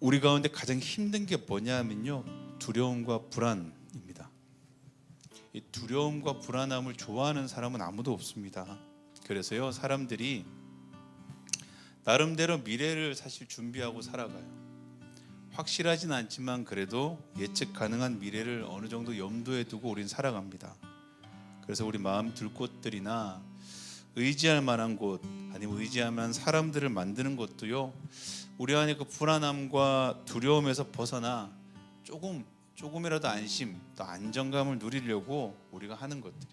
우리 가운데 가장 힘든 게 뭐냐면요. 두려움과 불안입니다. 이 두려움과 불안함을 좋아하는 사람은 아무도 없습니다. 그래서요. 사람들이 나름대로 미래를 사실 준비하고 살아가요. 확실하진 않지만 그래도 예측 가능한 미래를 어느 정도 염두에 두고 우리는 살아갑니다. 그래서 우리 마음 들 곳들이나 의지할 만한 곳 아니면 의지할 만한 사람들을 만드는 것도요. 우리 안에 그 불안함과 두려움에서 벗어나 조금 조금이라도 안심 또 안정감을 누리려고 우리가 하는 것들이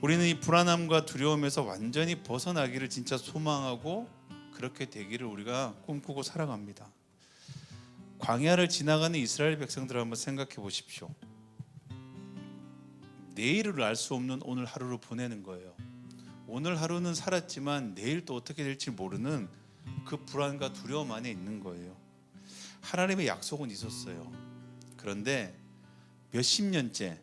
우리는 이 불안함과 두려움에서 완전히 벗어나기를 진짜 소망하고 그렇게 되기를 우리가 꿈꾸고 살아갑니다. 광야를 지나가는 이스라엘 백성들을 한번 생각해 보십시오. 내일을 알 수 없는 오늘 하루를 보내는 거예요. 오늘 하루는 살았지만 내일 또 어떻게 될지 모르는 그 불안과 두려움 안에 있는 거예요. 하나님의 약속은 있었어요. 그런데 몇십 년째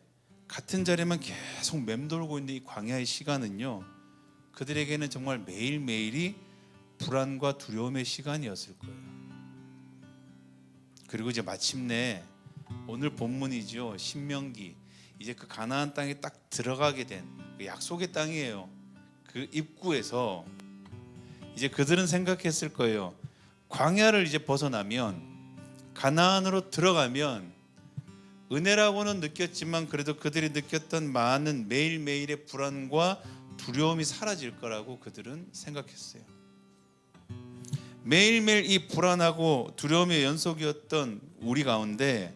같은 자리만 계속 맴돌고 있는 이 광야의 시간은요. 그들에게는 정말 매일매일이 불안과 두려움의 시간이었을 거예요. 그리고 이제 마침내 오늘 본문이죠. 신명기 이제 그 가나안 땅에 딱 들어가게 된 그 약속의 땅이에요. 그 입구에서 이제 그들은 생각했을 거예요. 광야를 이제 벗어나면 가나안으로 들어가면 은혜라고는 느꼈지만 그래도 그들이 느꼈던 많은 매일매일의 불안과 두려움이 사라질 거라고 그들은 생각했어요. 매일매일 이 불안하고 두려움의 연속이었던 우리 가운데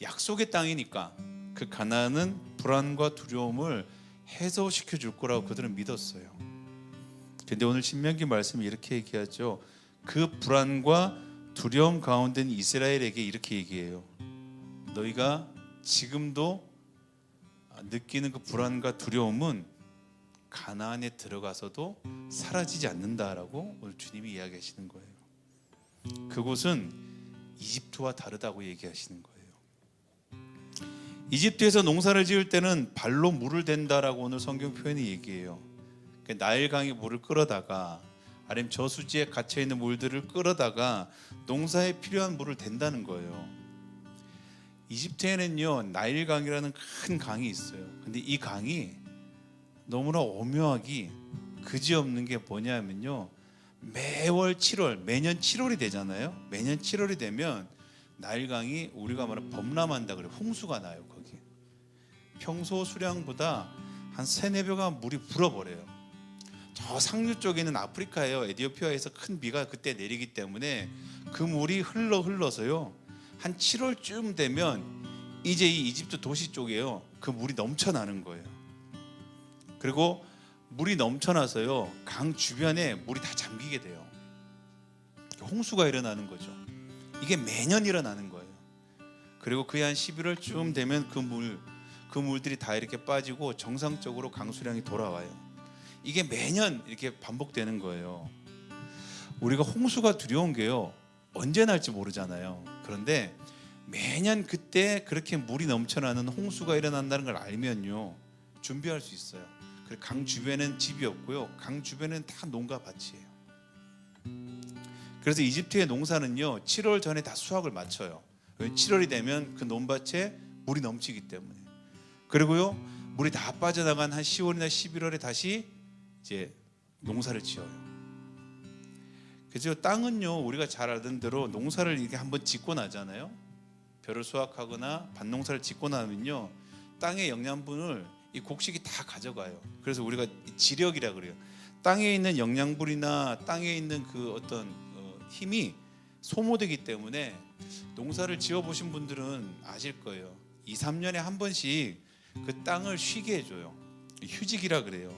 약속의 땅이니까 그 가나안은 불안과 두려움을 해소시켜 줄 거라고 그들은 믿었어요. 근데 오늘 신명기 말씀이 이렇게 얘기하죠. 그 불안과 두려움 가운데 이스라엘에게 이렇게 얘기해요. 너희가 지금도 느끼는 그 불안과 두려움은 가나안에 들어가서도 사라지지 않는다라고 오늘 주님이 이야기하시는 거예요. 그곳은 이집트와 다르다고 얘기하시는 거예요. 이집트에서 농사를 지을 때는 발로 물을 댄다라고 오늘 성경 표현이 얘기해요. 그 나일강이 물을 끌어다가 아니면 저수지에 갇혀 있는 물들을 끌어다가 농사에 필요한 물을 댄다는 거예요. 이집트에는요 나일강이라는 큰 강이 있어요. 근데 이 강이 너무나 오묘하기 그지없는 게 뭐냐면요 매월 7월 매년 7월이 되잖아요. 매년 7월이 되면 나일강이 우리가 말하는 범람한다 그래 홍수가 나요. 평소 수량보다 한 세네 배가 물이 불어버려요. 저 상류 쪽에 있는 아프리카예요. 에디오피아에서 큰 비가 그때 내리기 때문에 그 물이 흘러 흘러서요. 한 7월쯤 되면 이제 이 이집트 도시 쪽에요. 그 물이 넘쳐나는 거예요. 그리고 물이 넘쳐나서요. 강 주변에 물이 다 잠기게 돼요. 홍수가 일어나는 거죠. 이게 매년 일어나는 거예요. 그리고 그해 한 11월쯤 되면 그 물, 그 물들이 다 이렇게 빠지고 정상적으로 강수량이 돌아와요. 이게 매년 이렇게 반복되는 거예요. 우리가 홍수가 두려운 게요. 언제 날지 모르잖아요. 그런데 매년 그때 그렇게 물이 넘쳐나는 홍수가 일어난다는 걸 알면요. 준비할 수 있어요. 그리고 강 주변엔 집이 없고요. 강 주변엔 다 농가 밭이에요. 그래서 이집트의 농사는요. 7월 전에 다 수확을 마쳐요. 왜 7월이 되면 그 논밭에 물이 넘치기 때문에. 그리고요. 물이 다 빠져나간 한 10월이나 11월에 다시 이제 농사를 지어요. 그죠? 땅은요 우리가 잘 알던 대로 농사를 이렇게 한번 짓고 나잖아요. 벼를 수확하거나 밭농사를 짓고 나면요 땅의 영양분을 이 곡식이 다 가져가요. 그래서 우리가 지력이라 그래요. 땅에 있는 영양분이나 땅에 있는 그 어떤 어, 힘이 소모되기 때문에 농사를 지어 보신 분들은 아실 거예요. 2, 3년에 한 번씩 그 땅을 쉬게 해줘요. 휴직이라 그래요.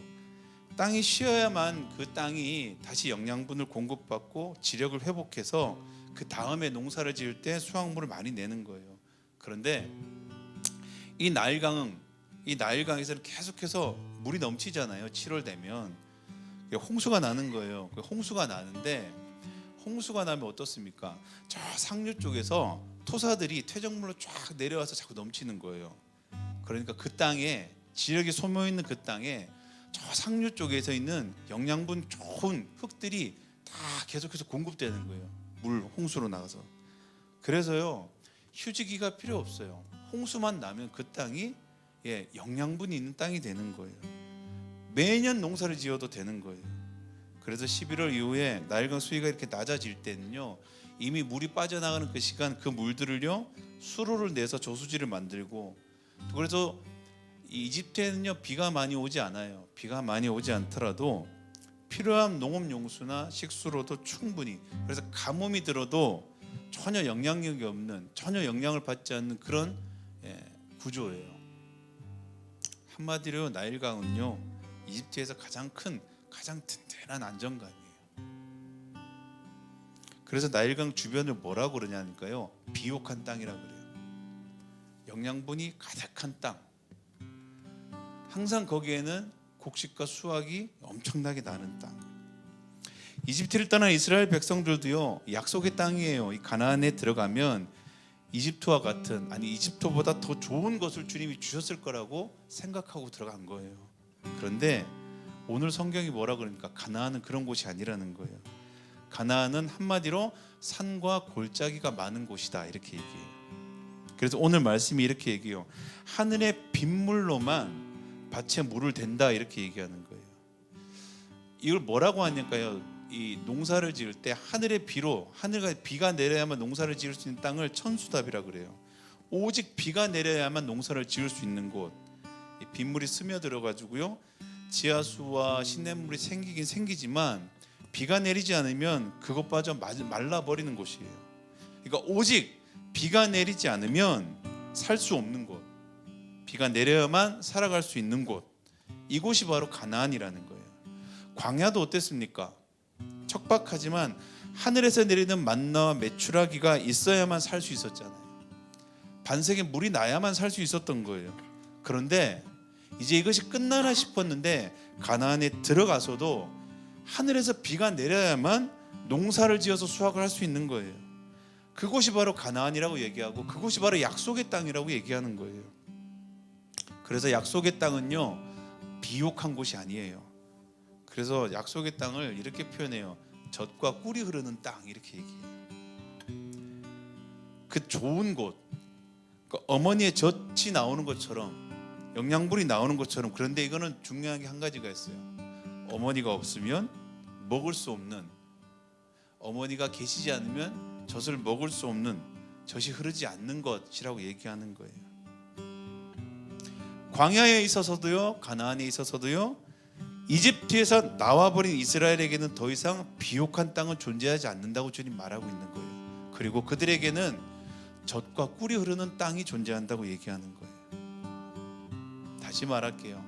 땅이 쉬어야만 그 땅이 다시 영양분을 공급받고 지력을 회복해서 그 다음에 농사를 지을 때 수확물을 많이 내는 거예요. 그런데 이 나일강은 이 나일강에서는 계속해서 물이 넘치잖아요. 7월 되면 홍수가 나는 거예요. 그 홍수가 나는데 홍수가 나면 어떻습니까? 저 상류 쪽에서 토사들이 퇴적물로 쫙 내려와서 자꾸 넘치는 거예요. 그러니까 그 땅에 지력이 소모 있는 그 땅에 저 상류 쪽에서 있는 영양분 좋은 흙들이 다 계속해서 공급되는 거예요. 물 홍수로 나가서 그래서요 휴지기가 필요 없어요. 홍수만 나면 그 땅이 예, 영양분이 있는 땅이 되는 거예요. 매년 농사를 지어도 되는 거예요. 그래서 11월 이후에 나일강 수위가 이렇게 낮아질 때는요 이미 물이 빠져나가는 그 시간 그 물들을요 수로를 내서 저수지를 만들고 그래서 이 이집트에는요 비가 많이 오지 않아요. 비가 많이 오지 않더라도 필요한 농업 용수나 식수로도 충분히 그래서 가뭄이 들어도 전혀 영향력이 없는 전혀 영향을 받지 않는 그런 예, 구조예요. 한마디로 나일강은요 이집트에서 가장 큰 가장 든든한 안정감이에요. 그래서 나일강 주변을 뭐라고 그러냐니까요 비옥한 땅이라 그래요. 영양분이 가득한 땅. 항상 거기에는 곡식과 수확이 엄청나게 나는 땅. 이집트를 떠난 이스라엘 백성들도요 약속의 땅이에요. 이 가나안에 들어가면 이집트와 같은 아니 이집트보다 더 좋은 것을 주님이 주셨을 거라고 생각하고 들어간 거예요. 그런데 오늘 성경이 뭐라 그러니까 가나안은 그런 곳이 아니라는 거예요. 가나안은 한마디로 산과 골짜기가 많은 곳이다 이렇게 얘기해요. 그래서 오늘 말씀이 이렇게 얘기해요. 하늘의 빗물로만 밭에 물을 댄다 이렇게 얘기하는 거예요. 이걸 뭐라고 하냐까요? 이 농사를 지을 때 하늘의 비로 하늘가 비가 내려야만 농사를 지을 수 있는 땅을 천수답이라 그래요. 오직 비가 내려야만 농사를 지을 수 있는 곳. 이 빗물이 스며들어 가지고요. 지하수와 시냇물이 생기긴 생기지만 비가 내리지 않으면 그것마저 말라 버리는 곳이에요. 그러니까 오직 비가 내리지 않으면 살 수 없는 곳. 비가 내려야만 살아갈 수 있는 곳. 이곳이 바로 가나안이라는 거예요. 광야도 어땠습니까? 척박하지만 하늘에서 내리는 만나와 메추라기가 있어야만 살 수 있었잖아요. 반석에 물이 나야만 살 수 있었던 거예요. 그런데 이제 이것이 끝나나 싶었는데 가나안에 들어가서도 하늘에서 비가 내려야만 농사를 지어서 수확을 할 수 있는 거예요. 그곳이 바로 가나안이라고 얘기하고 그곳이 바로 약속의 땅이라고 얘기하는 거예요. 그래서 약속의 땅은요 비옥한 곳이 아니에요. 그래서 약속의 땅을 이렇게 표현해요. 젖과 꿀이 흐르는 땅 이렇게 얘기해요. 그 좋은 곳, 그 어머니의 젖이 나오는 것처럼 영양분이 나오는 것처럼 그런데 이거는 중요한 게 한 가지가 있어요. 어머니가 없으면 먹을 수 없는 어머니가 계시지 않으면 젖을 먹을 수 없는 젖이 흐르지 않는 것이라고 얘기하는 거예요. 광야에 있어서도요, 가나안에 있어서도요, 이집트에서 나와버린 이스라엘에게는 더 이상 비옥한 땅은 존재하지 않는다고 주님 말하고 있는 거예요. 그리고 그들에게는 젖과 꿀이 흐르는 땅이 존재한다고 얘기하는 거예요. 다시 말할게요.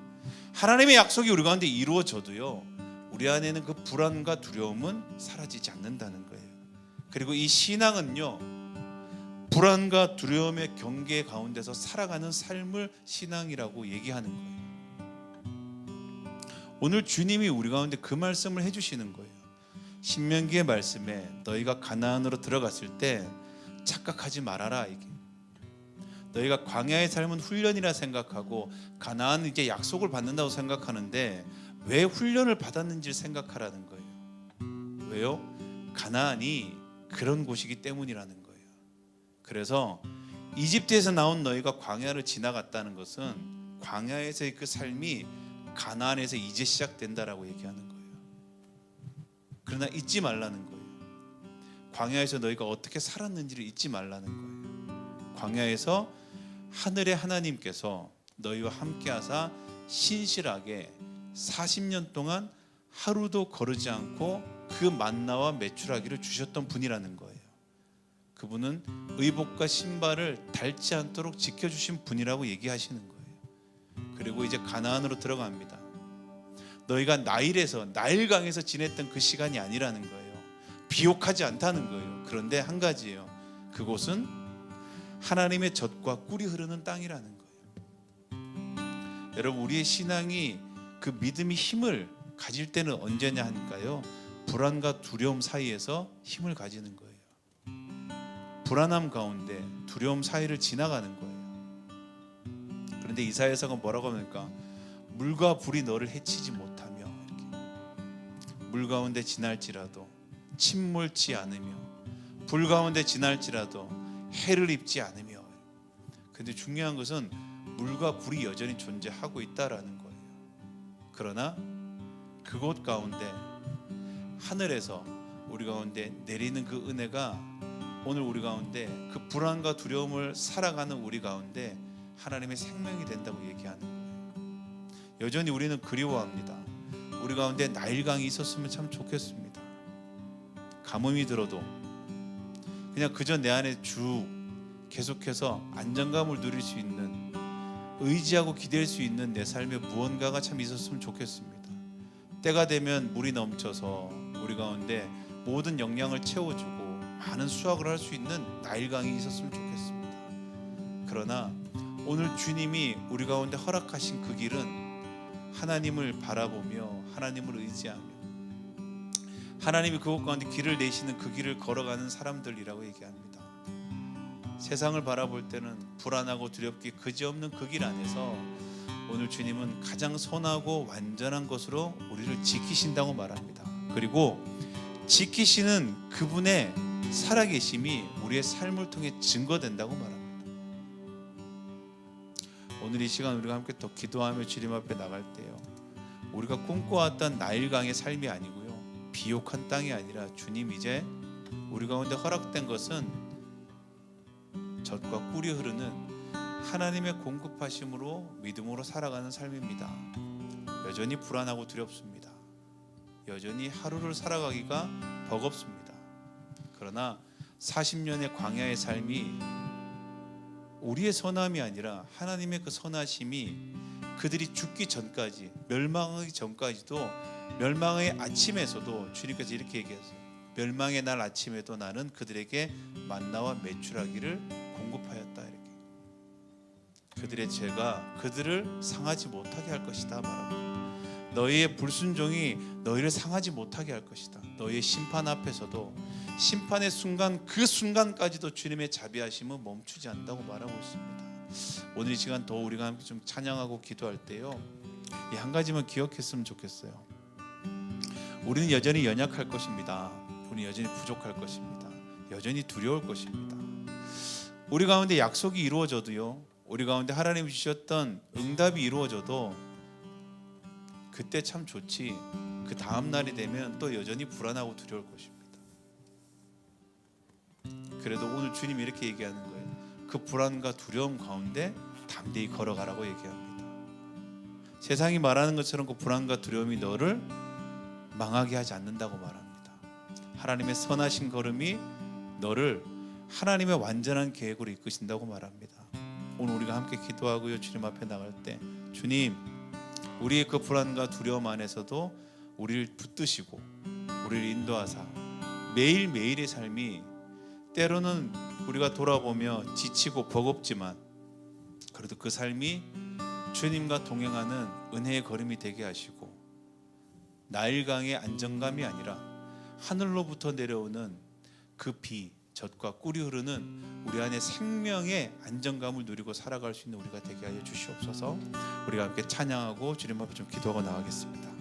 하나님의 약속이 우리 가운데 이루어져도요. 우리 안에는 그 불안과 두려움은 사라지지 않는다는 거예요. 그리고 이 신앙은요. 불안과 두려움의 경계 가운데서 살아가는 삶을 신앙이라고 얘기하는 거예요. 오늘 주님이 우리 가운데 그 말씀을 해 주시는 거예요. 신명기의 말씀에 너희가 가나안으로 들어갔을 때 착각하지 말아라 이게. 너희가 광야의 삶은 훈련이라 생각하고 가나안은 이제 약속을 받는다고 생각하는데 왜 훈련을 받았는지를 생각하라는 거예요. 왜요? 가나안이 그런 곳이기 때문이라는 거예요. 그래서 이집트에서 나온 너희가 광야를 지나갔다는 것은 광야에서의 그 삶이 가나안에서 이제 시작된다라고 얘기하는 거예요. 그러나 잊지 말라는 거예요. 광야에서 너희가 어떻게 살았는지를 잊지 말라는 거예요. 광야에서 하늘의 하나님께서 너희와 함께하사 신실하게 40년 동안 하루도 거르지 않고 그 만나와 매출하기를 주셨던 분이라는 거예요. 그분은 의복과 신발을 닳지 않도록 지켜주신 분이라고 얘기하시는 거예요. 그리고 이제 가나안으로 들어갑니다. 너희가 나일에서 나일강에서 지냈던 그 시간이 아니라는 거예요. 비옥하지 않다는 거예요. 그런데 한 가지예요. 그곳은 하나님의 젖과 꿀이 흐르는 땅이라는 거예요. 여러분 우리의 신앙이 그 믿음이 힘을 가질 때는 언제냐 하니까요. 불안과 두려움 사이에서 힘을 가지는 거예요. 불안함 가운데 두려움 사이를 지나가는 거예요. 그런데 이사야서가 뭐라고 합니까? 물과 불이 너를 해치지 못하며 이렇게 물 가운데 지날지라도 침몰치 않으며 불 가운데 지날지라도 해를 입지 않으며 근데 중요한 것은 물과 불이 여전히 존재하고 있다라는 거예요. 그러나 그곳 가운데 하늘에서 우리 가운데 내리는 그 은혜가 오늘 우리 가운데 그 불안과 두려움을 살아가는 우리 가운데 하나님의 생명이 된다고 얘기하는 거예요. 여전히 우리는 그리워합니다. 우리 가운데 나일강이 있었으면 참 좋겠습니다. 가뭄이 들어도 그냥 그저 내 안에 쭉 계속해서 안정감을 누릴 수 있는 의지하고 기댈 수 있는 내 삶에 무언가가 참 있었으면 좋겠습니다. 때가 되면 물이 넘쳐서 우리 가운데 모든 영양을 채워주고 많은 수확을 할 수 있는 나일강이 있었으면 좋겠습니다. 그러나 오늘 주님이 우리 가운데 허락하신 그 길은 하나님을 바라보며 하나님을 의지하며 하나님이 그곳 가운데 길을 내시는 그 길을 걸어가는 사람들이라고 얘기합니다. 세상을 바라볼 때는 불안하고 두렵기 그지없는 그 길 안에서 오늘 주님은 가장 선하고 완전한 것으로 우리를 지키신다고 말합니다. 그리고 지키시는 그분의 살아계심이 우리의 삶을 통해 증거된다고 말합니다. 오늘 이 시간 우리가 함께 더 기도하며 주님 앞에 나갈 때요. 우리가 꿈꿔왔던 나일강의 삶이 아니고요. 비옥한 땅이 아니라 주님 이제 우리 가운데 허락된 것은 젖과 꿀이 흐르는 하나님의 공급하심으로 믿음으로 살아가는 삶입니다. 여전히 불안하고 두렵습니다. 여전히 하루를 살아가기가 버겁습니다. 그러나 40년의 광야의 삶이 우리의 선함이 아니라 하나님의 그 선하심이 그들이 죽기 전까지 멸망하기 전까지도 멸망의 아침에서도 주님께서 이렇게 얘기했어요. 멸망의 날 아침에도 나는 그들에게 만나와 매출하기를 공급하였다 이렇게. 그들의 죄가 그들을 상하지 못하게 할 것이다 말합니다. 너희의 불순종이 너희를 상하지 못하게 할 것이다. 너희의 심판 앞에서도 심판의 순간 그 순간까지도 주님의 자비하심은 멈추지 않는다고 말하고 있습니다. 오늘 이 시간 더 우리가 함께 좀 찬양하고 기도할 때요. 이 한 가지만 기억했으면 좋겠어요. 우리는 여전히 연약할 것입니다. 우리는 여전히 부족할 것입니다. 여전히 두려울 것입니다. 우리 가운데 약속이 이루어져도요. 우리 가운데 하나님이 주셨던 응답이 이루어져도 그때 참 좋지. 그 다음 날이 되면 또 여전히 불안하고 두려울 것입니다. 그래도 오늘 주님이 이렇게 얘기하는 거예요. 그 불안과 두려움 가운데 담대히 걸어가라고 얘기합니다. 세상이 말하는 것처럼 그 불안과 두려움이 너를 망하게 하지 않는다고 말합니다. 하나님의 선하신 걸음이 너를 하나님의 완전한 계획으로 이끄신다고 말합니다. 오늘 우리가 함께 기도하고요 주님 앞에 나갈 때 주님 우리의 그 불안과 두려움 안에서도 우리를 붙드시고 우리를 인도하사 매일 매일의 삶이 때로는 우리가 돌아보며 지치고 버겁지만 그래도 그 삶이 주님과 동행하는 은혜의 걸음이 되게 하시고 나일강의 안정감이 아니라 하늘로부터 내려오는 그 비, 젖과 꿀이 흐르는 우리 안에 생명의 안정감을 누리고 살아갈 수 있는 우리가 되게 하여 주시옵소서. 우리가 함께 찬양하고 주님 앞에 좀 기도하고 나가겠습니다.